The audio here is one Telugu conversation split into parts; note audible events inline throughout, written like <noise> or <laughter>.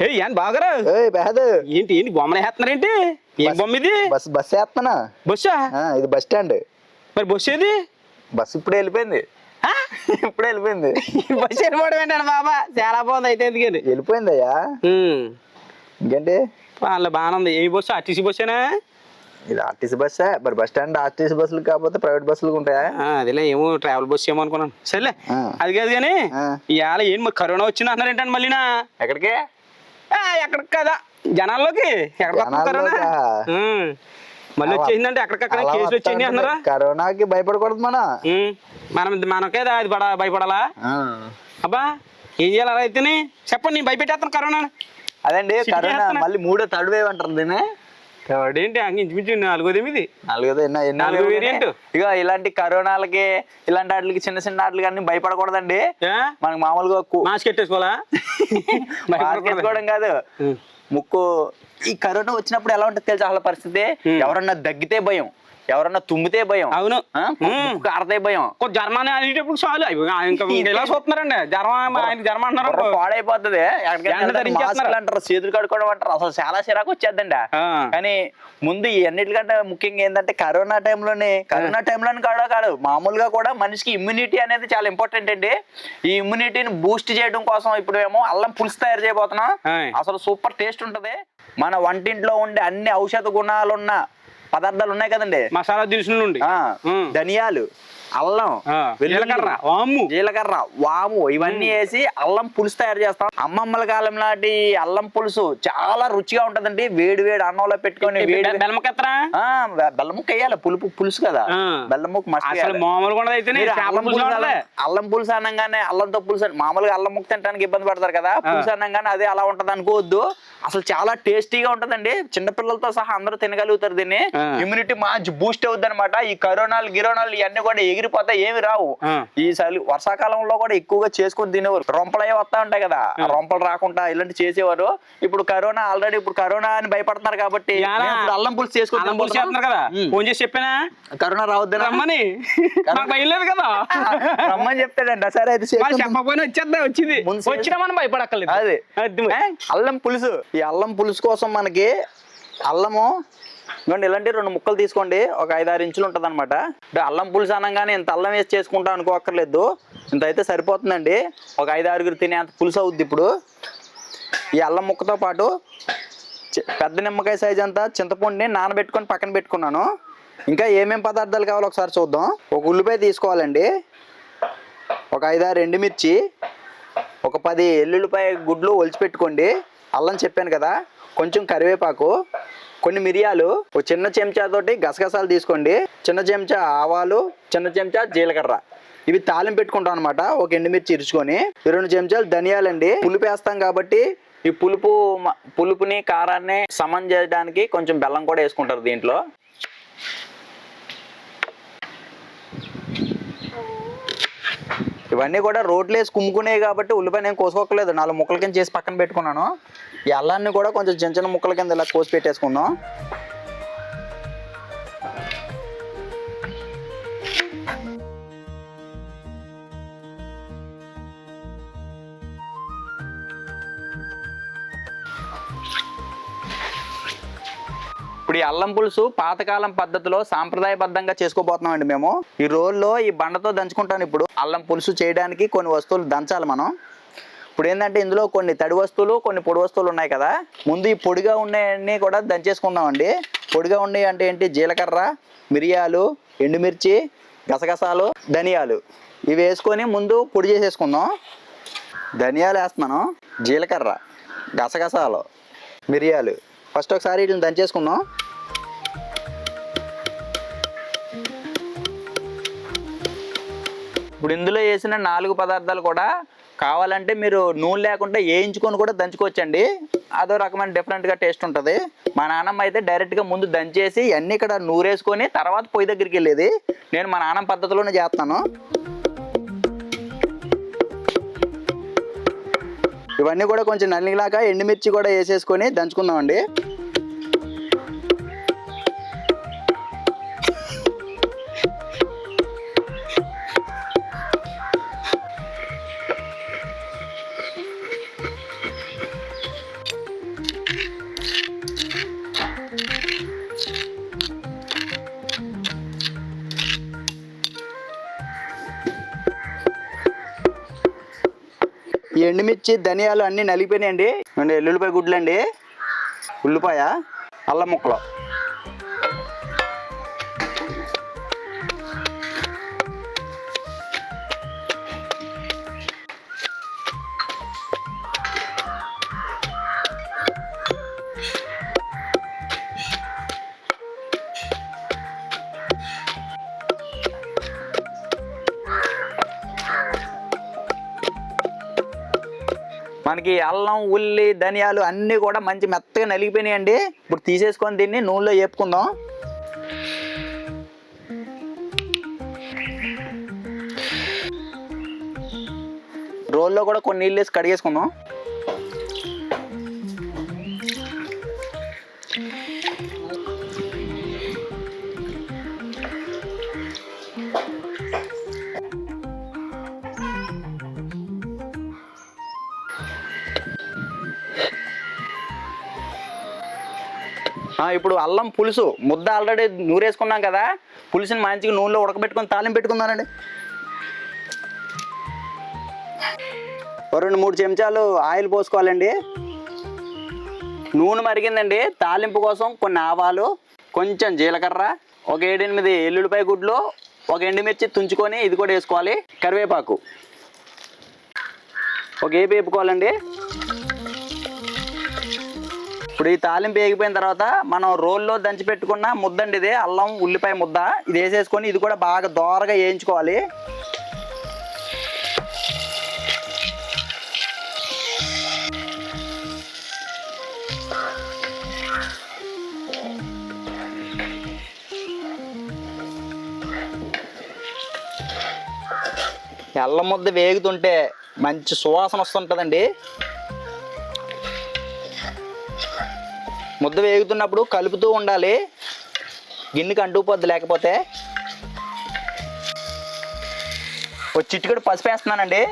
ఏ ఏం బాగరా ఏయ్ బెహద్. ఏంటి ఏంటి బొమ్మలు వేస్తున్నారేంటి? ఏం బొమ్మ ఇది బస్ బస్ వేస్తున్నా. బస్సా? ఇది బస్ స్టాండ్. మరి బస్సు ఏది? బస్ ఇప్పుడే వెళ్ళిపోయింది. ఆ? ఇప్పుడే వెళ్ళిపోయింది. బస్సు వెళ్ళిపోవడం ఏంటండి బాబా. చాలా బాగుంది అయితే ఎందుకని. వెళ్ళిపోయిందయ్యా. ఇంకేంటి? వాళ్ళ బాగానే ఉంది. ఏ బస్సు? ఆర్టీసీ బస్సేనా ఇది ఆర్టీసీ బస్సే? మరి బస్ స్టాండ్ ఆర్టీసీ బస్సులు కాకపోతే ప్రైవేట్ బస్సులు ఉంటాయా? అదేలే ఏమో ట్రావెల్ బస్సు ఏమో అనుకున్నాను. సర్లే. అది కాదు కానీ. ఇవాళ ఏం కరోనా వచ్చింది అంటున్నారు ఏంటండి మళ్ళీనా? ఎక్కడికి? ఆ, ఎక్కడికి కదా? జనాల్లోకి. మళ్ళీ వచ్చేసిందంటే ఎక్కడికక్కడ కేసులు వచ్చేయండి అంటున్నారా ఉంటుంది. కరోనాకి భయపడకూడదు మన. మనం మనకే దా- అది పడ భయపడాలా? అబ్బా ఏం చేయాలి అలా అయితేనే? చెప్పండి నేను భయపెట్టేస్తాను కరోనా. అదండి కరోనా. మళ్ళీ మూడో థర్డ్ వేవ్ అంటారు దీన్ని. ఏంటి ఇంచుమించు నాలుగోది నాలుగోదో ఎన్నో ఎన్నో నాలుగో వేవ్ వేరియంట్. ఇగో ఇలాంటి కరోనాలకి ఇలాంటి వాటికి చిన్న చిన్న వాటికి అన్ని భయపడకూడదండి? మనకు మామూలుగా మాస్క్ పెట్టేసుకోవాలా <laughs> మాస్క్ కాదు. ముక్కు ఈ కరోనా వచ్చినప్పుడు ఎలా ఉంటుంది తెలుసా అసలు పరిస్థితి. ఎవరన్నా దగ్గితే భయం ఎవరన్నా తుమ్మితే భయం. అవును. కారితే భయం. కొంచెం జర్మన్ అనేటప్పుడు చాలు. ఇలా చూస్తున్నారండి. జర్మ ఆయన జర్మ అంటున్నారు. పాడైపోతుంది. అంటారు చేతులు కడుక్కోవడం అంటారు. అసలు చాలా చిరాకు వచ్చేద్దండి. కానీ ముందు ఈ అన్నిటికంటే ముఖ్యంగా ఏంటంటే కరోనా టైంలోనే కరోనా టైంలోనే కాదు కాదు మామూలుగా కూడా మనిషికి ఇమ్యూనిటీ అనేది చాలా ఇంపార్టెంట్ అండి. ఈ ఇమ్యూనిటీని బూస్ట్ చేయడం కోసం ఇప్పుడు ఏమో అల్లం పులుసు తయారు చేయబోతున్నాం. అసలు సూపర్ టేస్ట్ ఉంటది. మన వంటింట్లో ఉండే అన్ని ఔషధ గుణాలున్న పదార్థాలు ఉన్నాయి కదండి. మసాలా దినుసుల నుండి. ధనియాలు. అల్లం జీలకర్ర వాము. జీలకర్ర వాము ఇవన్నీ వేసి అల్లం పులుసు తయారు చేస్తాం. అమ్మమ్మల కాలం నాటి అల్లం పులుసు చాలా రుచిగా ఉంటదండి. వేడి వేడి అన్నంలో పెట్టుకొని వేడి బెల్లమకెత్తరా ఆ, బె- బెల్లం ముక్క వేయాలి. పులుపు పులుసు కదా. ఆ. బెల్లం ముక్క మస్ట్ అసలు మామూలుగా ఉండదు అయితే మీరు చేపల అల్లం పులుసు అనగానే అల్లంతో పులుసు మామూలుగా అల్లం ముక్క తినడానికి ఇబ్బంది పడతారు కదా. పులుసు అనగానే అదే అలా ఉంటది అనుకోవద్దు. అసలు చాలా టేస్టీగా ఉంటదండి. చిన్నపిల్లలతో సహా అందరూ తినగలుగుతారు దీన్ని. ఇమ్యూనిటీ మంచి బూస్ట్ అవుద్ది అనమాట ఈ కరోనాలు గిరోనాలు ఇవన్నీ కూడా ఎగిరిపోతాయి ఏమి రావు. ఈ చలి వర్షాకాలంలో కూడా ఎక్కువగా చేసుకొని తినేవారు. రొంపలు అవి వస్తా ఉంటాయి కదా. రొంపలు రాకుండా ఇలాంటి చేసేవారు. ఇప్పుడు కరోనా ఆల్రెడీ ఇప్పుడు కరోనా అని భయపడుతున్నారు కాబట్టి అల్లం పులుసు చేసుకొని అల్లం పులుసు చేస్తున్నారు కదా. ఫోన్ చేసి చెప్పానా? కరోనా రావద్దని రమ్మని. లేదు కదా. రమ్మని చెప్తాడంట. సరే అయితే. చెప్పకపోయినా వచ్చేద్దా? వచ్చింది. వచ్చినా మనం భయపడక్కర్లేదు. అది? అల్లం పులుసు. ఈ అల్లం పులుసు కోసం మనకి అల్లము. ఇవ్వండి ఇలాంటి రెండు ముక్కలు తీసుకోండి. ఒక ఐదు ఆరు ఇంచులు ఉంటుంది అనమాట అల్లం పులుసు అనగానే ఇంత అల్లం వేసి చేసుకుంటాం అనుకోక్కర్లేదు. ఇంత అయితే సరిపోతుందండి. ఒక ఐదు ఆరుగురు తినే అంత పులుసు అవుద్ది ఇప్పుడు. ఈ అల్లం ముక్కతో పాటు పెద్ద నిమ్మకాయ సైజ్ అంతా చింతపండుని నానబెట్టుకొని పక్కన పెట్టుకున్నాను. ఇంకా ఏమేమి పదార్థాలు కావాలో ఒకసారి చూద్దాం. ఒక ఉల్లిపాయ తీసుకోవాలండి. ఒక ఐదారు ఎండుమిర్చి. ఒక పది ఎల్లుల్లిపాయ గుడ్లు ఒలిచి పెట్టుకోండి అల్లం చెప్పాను కదా. కొంచెం కరివేపాకు కొన్ని మిరియాలు ఒక చిన్న చెంచాతోటి గసగసాలు తీసుకోండి. చిన్న చెంచా ఆవాలు చిన్న చెంచా జీలకర్ర. ఇవి తాలింపు పెట్టుకుంటాం అనమాట ఒక ఎండుమిర్చి ఇరుచుకొని. రెండు చెంచాలు ధనియాలండి. పులుపు వేస్తాం కాబట్టి ఈ పులుపు పులుపుని కారాన్ని సమం చేయడానికి కొంచెం బెల్లం కూడా వేసుకుంటారు దీంట్లో. ఇవన్నీ కూడా రోడ్లు వేసి కుమ్ముకునేవి కాబట్టి ఉల్లిపాయ నేను కోసుకోకలేదు నాలుగు ముక్కల కింద చేసి పక్కన పెట్టుకున్నాను. ఈ అల్లాన్ని కూడా కొంచెం చిన్న చిన్న ముక్కల కింద ఇలా కోసి పెట్టేసుకుందాం ఇప్పుడు ఈ అల్లం పులుసు పాతకాలం పద్ధతిలో సాంప్రదాయబద్ధంగా చేసుకోబోతున్నాం అండి మేము. ఈ రోల్లో ఈ బండతో దంచుకుంటాను ఇప్పుడు. అల్లం పులుసు చేయడానికి కొన్ని వస్తువులు దంచాలి మనం. ఇప్పుడు ఏంటంటే ఇందులో కొన్ని తడి వస్తువులు కొన్ని పొడి వస్తువులు ఉన్నాయి కదా. ముందు ఈ పొడిగా ఉండేవన్నీ కూడా దంచేసుకుందామండి. పొడిగా ఉండేవి అంటే ఏంటి? జీలకర్ర మిరియాలు ఎండుమిర్చి గసగసాలు ధనియాలు. ఇవి వేసుకొని ముందు పొడి చేసేసుకుందాం. ధనియాలు వేస్తున్నాను జీలకర్ర గసగసాలు మిరియాలు. ఫస్ట్ ఒకసారి వీటిని దంచేసుకుందాం. ఇప్పుడు ఇందులో వేసిన నాలుగు పదార్థాలు కూడా కావాలంటే మీరు నూనె లేకుండా వేయించుకొని కూడా దంచుకోవచ్చండి. అదో రకమైన డిఫరెంట్గా టేస్ట్ ఉంటుంది. మా నాన్నమ్మ అయితే డైరెక్ట్గా ముందు దంచేసి అన్నీ ఇక్కడ నూరేసుకొని తర్వాత పొయ్యి దగ్గరికి వెళ్ళేది. నేను మా నాన్నమ్మ పద్ధతిలోనే చేస్తాను. ఇవన్నీ కూడా కొంచెం నల్లిలాగా ఎండుమిర్చి కూడా వేసేసుకొని దంచుకుందామండి. ఎండుమిర్చి ధనియాలు అన్నీ నలిగిపోయినాయండి. అండి ఎల్లుల్లిపాయ గుడ్లు అండి ఉల్లిపాయ అల్లం ముక్కలు. మనకి అల్లం ఉల్లి ధనియాలు అన్నీ కూడా మంచి మెత్తగా నలిగిపోయినాయండి. ఇప్పుడు తీసేసుకొని దీన్ని నూనెలో వేపుకుందాం రోల్లో కూడా కొన్ని నీళ్ళు వేసి కడిగేసుకుందాం. ఇప్పుడు అల్లం పులుసు ముద్ద ఆల్రెడీ నూరేసుకున్నాం కదా పులుసుని మంచిగా నూనెలో ఉడకబెట్టుకొని తాలింపు పెట్టుకుందానండి. రెండు మూడు చెంచాలు ఆయిల్ పోసుకోవాలండి. నూనె మరిగిందండి. తాలింపు కోసం కొన్ని ఆవాలు కొంచెం జీలకర్ర ఒక ఏడెనిమిది ఎల్లుల్లిపాయ గుడ్లు ఒక ఎండుమిర్చి తుంచుకొని ఇది కూడా వేసుకోవాలి. కరివేపాకు. ఒక ఏపి వేపుకోవాలండి ఇప్పుడు ఈ తాలింపు వేగిపోయిన తర్వాత మనం రోల్లో దంచి పెట్టుకున్న ముద్దండి ఇది అల్లం ఉల్లిపాయ ముద్ద. ఇది వేసేసుకొని ఇది కూడా బాగా దోరగా వేయించుకోవాలి. అల్లం ముద్ద వేగుతుంటే మంచి సువాసన వస్తుంటుందండి. ముద్ద వేగుతున్నప్పుడు కలుపుతూ ఉండాలి. గిన్నెకి అంటుకుపోద్ది లేకపోతే ఒక చిట్టుకడు పసుపు వేస్తున్నానండి.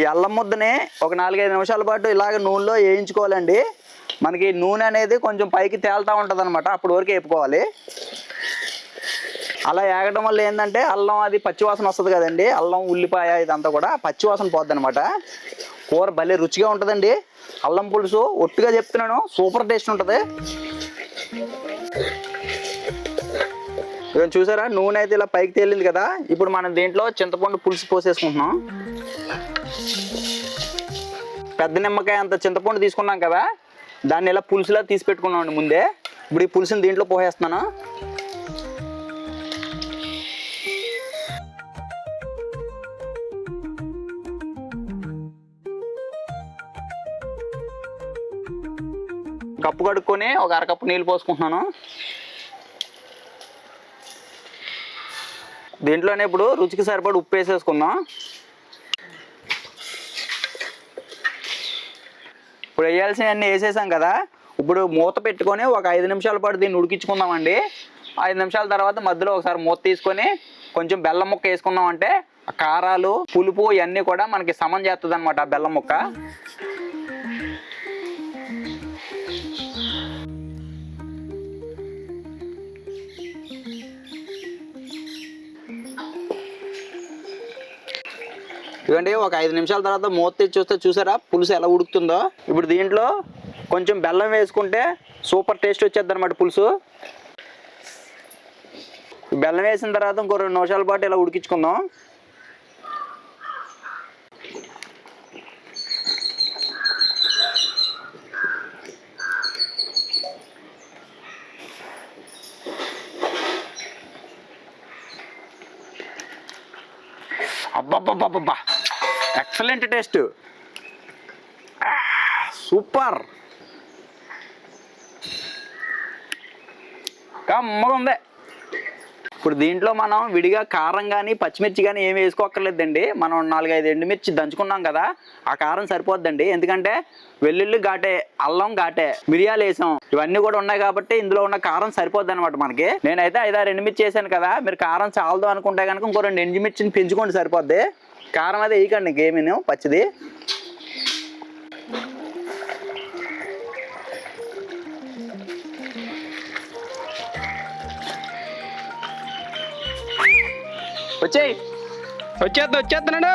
ఈ అల్లం ముద్దని ఒక నాలుగైదు నిమిషాల పాటు ఇలాగ నూనెలో వేయించుకోవాలండి. మనకి నూనె అనేది కొంచెం పైకి తేలుతూ ఉంటుంది అనమాట అప్పటి వరకు వేపుకోవాలి. అలా ఏగడం వల్ల ఏంటంటే అల్లం అది పచ్చివాసన వస్తుంది కదండి. అల్లం ఉల్లిపాయ ఇదంతా కూడా పచ్చివాసన పోద్ది అనమాట కూర భలే రుచిగా ఉంటుందండి. అల్లం పులుసు ఒట్టుగా చెప్తున్నాను. సూపర్ టేస్ట్ ఉంటుంది. ఇక చూసారా? నూనె అయితే ఇలా పైకి తేలింది కదా. ఇప్పుడు మనం దీంట్లో చింతపండు పులుసు పోసేసుకుంటున్నాం. పెద్ద నిమ్మకాయ అంత చింతపండు తీసుకున్నాం కదా. దాన్ని ఇలా పులుసులా తీసి పెట్టుకున్నాం అండి ముందే. ఇప్పుడు ఈ పులుసుని దీంట్లో పోసేస్తున్నాను. కప్పు కడుక్కొని ఒక అరకప్పు నీళ్ళు పోసుకుంటున్నాను. దీంట్లోనే ఇప్పుడు రుచికి సరిపడి ఉప్పు వేసేసుకుందాం. ఇప్పుడు వేయాల్సినవన్నీ వేసేసాం కదా ఇప్పుడు మూత పెట్టుకొని ఒక ఐదు నిమిషాల పాటు దీన్ని ఉడికించుకుందామండి. ఐదు నిమిషాల తర్వాత మధ్యలో ఒకసారి మూత తీసుకొని కొంచెం బెల్లం ముక్క వేసుకున్నామంటే అంటే కారాలు పులుపు ఇవన్నీ కూడా మనకి సమం చేస్తుంది అనమాట బెల్లం ముక్క. ఇవ్వండి ఒక ఐదు నిమిషాల తర్వాత మూత తెచ్చి చూస్తే చూసారా? పులుసు ఎలా ఉడుకుతుందో? ఇప్పుడు దీంట్లో కొంచెం బెల్లం వేసుకుంటే సూపర్ టేస్ట్ వచ్చేది అనమాట పులుసు. బెల్లం వేసిన తర్వాత ఇంకో రెండు నిమిషాల పాటు ఇలా ఉడికించుకుందాం. అబ్బబ్బబ్బబ్బా ఎక్సలెంట్ టేస్ట్ సూపర్ కమ్మగా ఉంది. ఇప్పుడు దీంట్లో మనం విడిగా కారం కానీ పచ్చిమిర్చి కానీ ఏమి వేసుకోక్కర్లేదండి. మనం నాలుగైదు ఎండుమిర్చి దంచుకున్నాం కదా ఆ కారం సరిపోద్దండి. ఎందుకంటే వెల్లుల్లి ఘాటే అల్లం ఘాటే మిరియాలు వేసాం. ఇవన్నీ కూడా ఉన్నాయి కాబట్టి ఇందులో ఉన్న కారం సరిపోద్ది అనమాట మనకి. నేనైతే ఐదారు ఎండుమిర్చి వేసాను కదా మీరు కారం చాలదు అనుకుంటే కనుక ఇంకో రెండు ఎండుమిర్చిని పెంచుకోండి సరిపోద్ది. కారం అదే వేయకండి గేమిను పచ్చిది. వచ్చేయి. వచ్చేస్తా వచ్చేస్తున్నాడు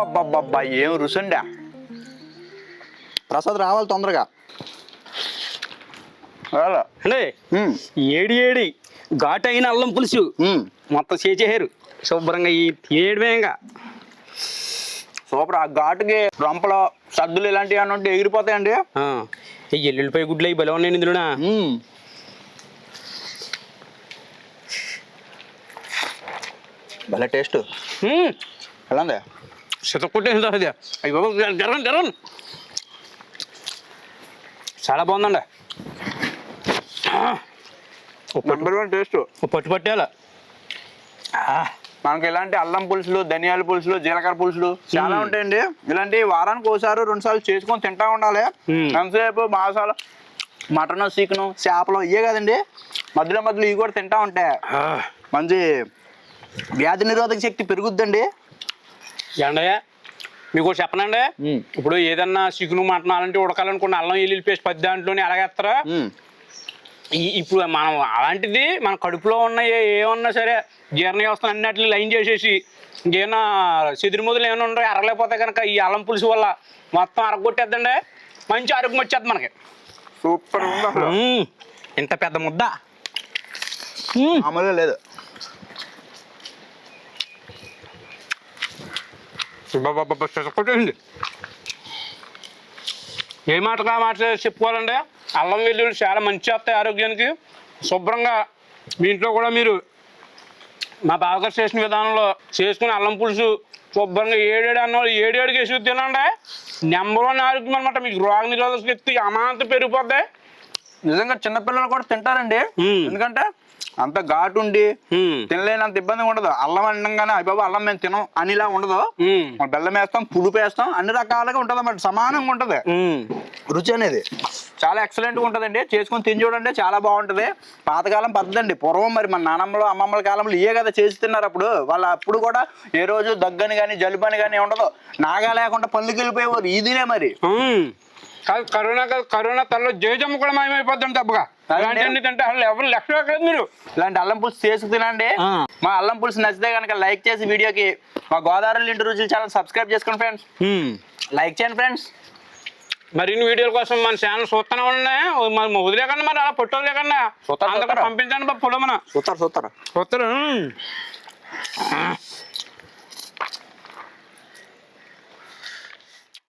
అబ్బబ్బబ్బబ్బబ్బా ఏం రుసండా? ప్రసాద్ రావాలి తొందరగా. అంటే ఏడి ఏడి ఘాటు అయిన అల్లం పులుసు. మొత్తం చేసేసారు శుభ్రంగా ఈ ఏడివేయంగా సూపర్. ఆ ఘాటుకి రొంపలు సద్దులు ఇలాంటివి ఏమన్నా ఉంటే ఎగిరిపోతాయండి? ఈ ఎల్లుల్లిపాయ గుడ్లు అవి బలం ఉన్నాయి ఇందులోనా. భలే టేస్ట్. ఎలా ఉంది? చితక్కొట్టేసింది అది. అయ్యి బాబు జరగండి జరగండి చాలా బాగుందండి. నెంబర్ వన్ టేస్ట్ ఓ పట్టు పట్టేలా మనకి ఇలాంటి అల్లం పులుసులు ధనియాల పులుసులు జీలకర్ర పులుసులు చాలా మ్మ్. ఉంటాయండి. ఇలాంటి వారానికి ఒకసారి రెండు సార్లు చేసుకొని తింటా ఉండాలి. మ్మ్. ఎంతసేపు మాసాలు? మటన్ చికెన్ చేపలు ఇవే కదండి. మధ్యలో మధ్యలో ఇవి కూడా తింటా ఉంటే మంచి వ్యాధి నిరోధక శక్తి పెరుగుద్దండి. ఏండయ్య? మీకు చెప్పనండి. ఇప్పుడు ఏదన్నా చికెన్ మటన్ అలాంటి ఉడకాలనుకున్న అల్లం ఎల్లుల్లి పేస్ట్ పది దాంట్లోనే ఎలాగేస్తారా? ఈ- ఇప్పుడు మనం అలాంటిది మన కడుపులో ఉన్న ఏ ఏమన్నా సరే జీర్ణ వ్యవస్థ అన్నిటిని లైన్ చేసేసి ఇంకేమన్నా చెదిరి మొదలు ఏమైనా ఉంటాయి అరగలేకపోతే కనుక ఈ అల్లం పులుసు వల్ల మొత్తం అరగొట్టేద్దండి. మంచి ఆరోగ్యం వచ్చేది మనకి. సూపర్. ఇంత పెద్ద ముద్ద. లేదు. ఏ మాటగా మాట చెప్పుకోవాలండి అల్లం వెల్లుల్లి చాలా మంచి వస్తాయి ఆరోగ్యానికి శుభ్రంగా మీ ఇంట్లో కూడా మీరు మా బావగారు చేసిన విధానంలో చేసుకుని అల్లం పులుసు శుభ్రంగా ఏడేడు అన్న వాళ్ళు ఏడేడుకి వేసి తినండి నెంబర్ వన్ ఆరోగ్యం అనమాట మీకు రోగ నిరోధక శక్తి అమాంతం పెరిగిపోద్ది నిజంగా చిన్నపిల్లలు కూడా తింటారండి. ఎందుకంటే అంత ఘాటు ఉండి. తినలేనంత ఇబ్బంది ఉండదు. అల్లం అనగానే అయ్య బాబు అల్లం మేము తినం అనిలా ఉండదు. బెల్లం వేస్తాం పులుపు వేస్తాం అన్ని రకాలుగా ఉంటుంది అన్నమాట. సమానంగా ఉంటుంది. రుచి అనేది. చాలా ఎక్సలెంట్గా ఉంటుందండి. చేసుకొని తిని చూడండి చాలా బాగుంటుంది. పాతకాలం పద్ధతి అండి పూర్వం మరి మన నానమ్మలు అమ్మమ్మల కాలంలో ఇయే కదా చేసి తిన్నారు అప్పుడు. వాళ్ళ అప్పుడు కూడా ఏ రోజు దగ్గని కానీ జలుబని కానీ ఉండదు. నాగా లేకుండా పళ్ళుకి వెళ్ళిపోయేవారు. ఇదినే మరి. కరోనా కాదు కరోనా తనలో జేజమ్మ కూడా మాయమైపోద్దాం తప్పగా అలాంటి తింటే అసలు ఎవరు లెక్క ఎక్కలేదు మీరు. ఇలాంటి అల్లం పులుసు చేసి తినండి. మా అల్లం పులుసు నచ్చితే కనుక లైక్ చేసి వీడియోకి మా గోదావరి ఇంటి రుచులు ఛానల్ సబ్స్క్రైబ్ చేసుకోండి ఫ్రెండ్స్. లైక్ చేయండి ఫ్రెండ్స్. మరిన్ని వీడియోల కోసం మన ఛానల్ చూస్తూనే ఉన్నాయి. మరి వదిలేకండి మరి అలా పొట్టు వదిలేకండి చూస్తారు, అందరికీ చూస్తారు. పంపించండి పొలమన చూస్తారు చూస్తారు చూస్తారు